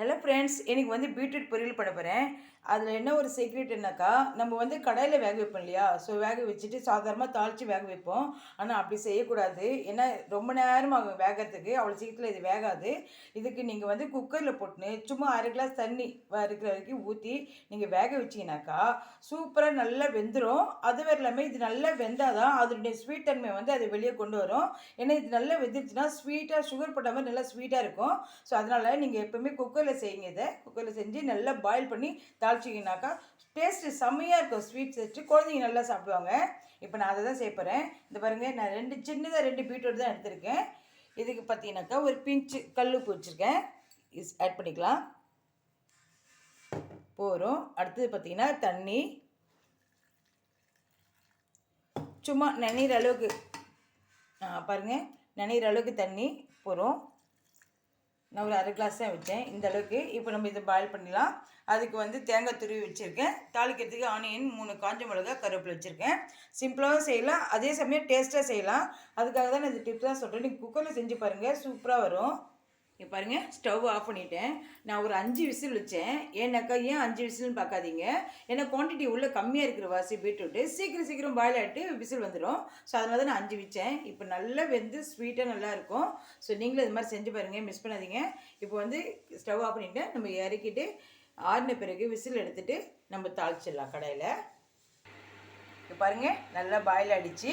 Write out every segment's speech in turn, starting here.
Hello friends எனக்கு வந்து beetroot பொரியல் பண்ண போகிறேன் அதில் என்ன ஒரு சீக்ரெட் என்னக்கா நம்ம வந்து கடையில் வேக வைப்போம் இல்லையா? ஸோ வேக வச்சுட்டு சாதாரணமாக தாளித்து வேக வைப்போம். ஆனால் அப்படி செய்யக்கூடாது. ஏன்னா ரொம்ப நேரம் ஆகும் வேகறதுக்கு. அவ்வளோ சீக்கிரத்தில் இது வேகாது. இதுக்கு நீங்கள் வந்து குக்கரில் போட்டுன்னு சும்மா அரை கிளாஸ் தண்ணி இருக்கிற வரைக்கும் ஊற்றி நீங்கள் வேக வச்சிங்கனாக்கா சூப்பராக நல்லா வெந்துடும் அது வேறு இல்லாமல் இது நல்லா வெந்தால் தான் அதனுடைய ஸ்வீட் தன்மை வந்து அதை வெளியே கொண்டு வரும். ஏன்னா இது நல்லா வெந்துருச்சுன்னா ஸ்வீட்டாக சுகர் போட்ட மாதிரி நல்லா ஸ்வீட்டாக இருக்கும். ஸோ அதனால் நீங்கள் எப்போவுமே குக்கரில் செய்யுங்க இதை. குக்கரில் செஞ்சு நல்லா பாயில் பண்ணி தாளிச்சிங்கனாக்கா டேஸ்ட்டு செம்மையாக இருக்கும். ஸ்வீட் செஞ்சு குழந்தைங்க நல்லா சாப்பிடுவாங்க. இப்போ நான் அதை தான் செய்ய போகிறேன் இந்த பாருங்கள் நான் ரெண்டு சின்னதாக ரெண்டு பீட்ரூட் தான் எடுத்திருக்கேன். இதுக்கு பார்த்தீங்கன்னாக்கா ஒரு பிஞ்சு கல் உப்பு வச்சுருக்கேன். இஸ் ஆட் பண்ணிக்கலாம். போகிறோம் அடுத்தது பார்த்தீங்கன்னா தண்ணி. சும்மா நனைகிற அளவுக்கு பாருங்கள் நனைகிற அளவுக்கு தண்ணி போகிறோம் நான் ஒரு அரை கிளாஸ் தான் வச்சேன். இந்த அளவுக்கு இப்போ நம்ம இதை பாயில் பண்ணிடலாம். அதுக்கு வந்து தேங்காய் துருவி வச்சுருக்கேன். தாளிக்கிறதுக்கு ஆனியன் மூணு காஞ்ச மிளகா கருவேப்பிலை வச்சுருக்கேன். சிம்பிளாகவும் செய்யலாம். அதே சமயம் டேஸ்ட்டாக செய்யலாம். அதுக்காக தான் நான் இந்த டிப்ஸ் தான் சொல்கிறேன் நீங்கள் குக்கரில் செஞ்சு பாருங்கள் சூப்பராக வரும். இங்கே பாருங்கள் ஸ்டவ் ஆஃப் பண்ணிட்டேன். நான் ஒரு அஞ்சு விசில் வச்சேன். ஏன்னாக்கா ஏன் அஞ்சு விசில்னு பார்க்காதீங்க. ஏன்னா குவான்டிட்டி உள்ளே கம்மியாக இருக்கிற வாசி பீட்ரூட்டு சீக்கிரம் சீக்கிரம் பாயில் ஆகிட்டு விசில் வந்துடும் ஸோ அதனால தான் நான் அஞ்சு வச்சேன். இப்போ நல்லா வெந்து ஸ்வீட்டாக நல்லாயிருக்கும் ஸோ நீங்களும் இது மாதிரி செஞ்சு பாருங்கள் மிஸ் பண்ணாதீங்க. இப்போ வந்து ஸ்டவ் ஆஃப் பண்ணிவிட்டு நம்ம இறக்கிட்டு ஆறின பிறகு விசில் எடுத்துகிட்டு நம்ம தாளிச்சிடலாம் கடையில். இப்போ பாருங்கள் நல்லா பாயில் அடித்து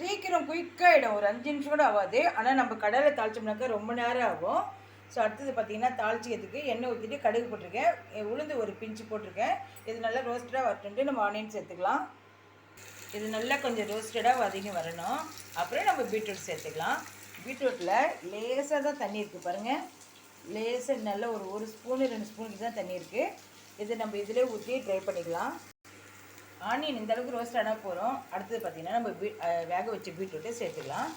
சீக்கிரம் குயிக்காகிடும் ஒரு அஞ்சு நிமிஷம் கூட ஆகாது. ஆனால் நம்ம கடலை தாளிச்சோம்னாக்கா ரொம்ப நேரம் ஆகும். ஸோ அடுத்தது பார்த்தீங்கன்னா தாளிச்சிக்கிறதுக்கு எண்ணெய் ஊற்றிட்டு கடுகு போட்டிருக்கேன். உளுந்து ஒரு பிஞ்சு போட்டிருக்கேன். இது நல்லா ரோஸ்டடாக வரட்டுன்ட்டு நம்ம ஆனியன் சேர்த்துக்கலாம். இது நல்லா கொஞ்சம் ரோஸ்டடாக வதங்கி வரணும். அப்புறம் நம்ம பீட்ரூட் சேர்த்துக்கலாம். பீட்ரூட்டில் லேசாக தான் தண்ணி இருக்குது பாருங்கள் லேசாக நல்லா ஒரு ஒரு ஸ்பூனு ரெண்டு ஸ்பூனுக்கு தான் தண்ணி இருக்குது இது நம்ம இதிலே ஊற்றி ட்ரை பண்ணிக்கலாம். ஆனியன் இந்த அளவுக்கு ரோஸ்ட் ஆனால் போகிறோம் அடுத்தது பார்த்திங்கன்னா நம்ம பீ வேக வச்ச பீட்ரூட்டை சேர்த்துக்கலாம்.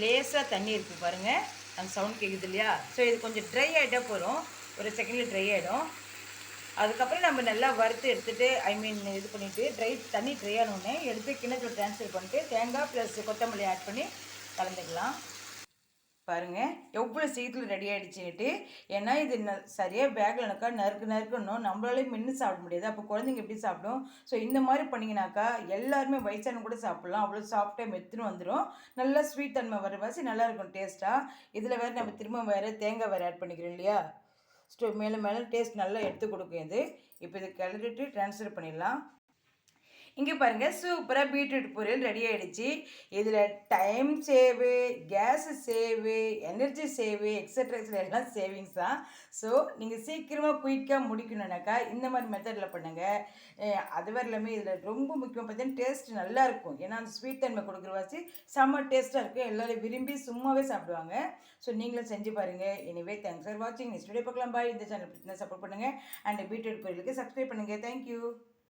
லேசாக தண்ணி இருக்குது பாருங்கள் அந்த சவுண்ட் கேட்குது இல்லையா? ஸோ இது கொஞ்சம் ட்ரை ஆகிட்டா போகிறோம் ஒரு செகண்டில் ட்ரை ஆகிடும் அதுக்கப்புறம் நம்ம நல்லா வறுத்து எடுத்துகிட்டு ஐ மீன் இது பண்ணிவிட்டு ட்ரை தண்ணி ட்ரை ஆனோடனே எடுத்து கிணத்துல ட்ரான்ஸ்ஃபர் பண்ணிட்டு தேங்காய் ப்ளஸ் கொத்தமல்லி ஆட் பண்ணி கலந்துக்கலாம். பாருங்கள் எவ்வளோ சீக்கிரம் ரெடி ஆகிடுச்சுன்ட்டு ஏன்னா இது ந சரியாக பேக்கில்னாக்கா நறுக்கு நறுக்கணும் நம்மளாலே மின்னு சாப்பிட முடியாது. அப்போ குழந்தைங்க எப்படி சாப்பிடும்? ஸோ இந்த மாதிரி பண்ணிங்கனாக்கா எல்லாருமே வயசான கூட சாப்பிட்லாம். அவ்வளோ சாஃப்டாக மெத்துன்னு வந்துடும் நல்லா ஸ்வீட் தன்மை வர வாசி நல்லாயிருக்கும் டேஸ்ட்டாக இதில் வேறு நம்ம திரும்ப வேறு தேங்காய் வேறு ஆட் பண்ணிக்கிறோம் இல்லையா? ஸ்டோ மேலே மேலே டேஸ்ட் நல்லா எடுத்து கொடுக்கும் இது. இப்போ இது கிளறிட்டு ட்ரான்ஸ்ஃபர் பண்ணிடலாம். இங்கே பாருங்கள் சூப்பராக பீட்ரூட் பொரியல் ரெடி ஆகிடுச்சு இதில் time save gas save energy save extra extra எல்லாம் சேவிங்ஸ் தான். ஸோ நீங்கள் சீக்கிரமாக குயிக்காக முடிக்கணுன்னாக்கா இந்த மாதிரி மெத்தடில் பண்ணுங்கள் அது வரலாமே இதில் ரொம்ப முக்கியம் பார்த்தீங்கன்னா டேஸ்ட் நல்லாயிருக்கும் ஏன்னா அந்த ஸ்வீட் தன்மை கொடுக்குற வாசி செம்ம டேஸ்ட்டாக இருக்கும். எல்லோரும் விரும்பி சும்மாவே சாப்பிடுவாங்க. ஸோ நீங்களும் செஞ்சு பாருங்கள் எனிவே தேங்க்ஸ் ஃபார் வாட்சிங் நெக்ஸ்ட் வீடியோ பார்க்கலாம். பாய் இந்த சேனல் சப்போர்ட் பண்ணுங்கள் அண்ட் பீட்ரூட் பொரியலுக்கு சப்ஸ்கிரைப் பண்ணுங்கள் தேங்க்யூ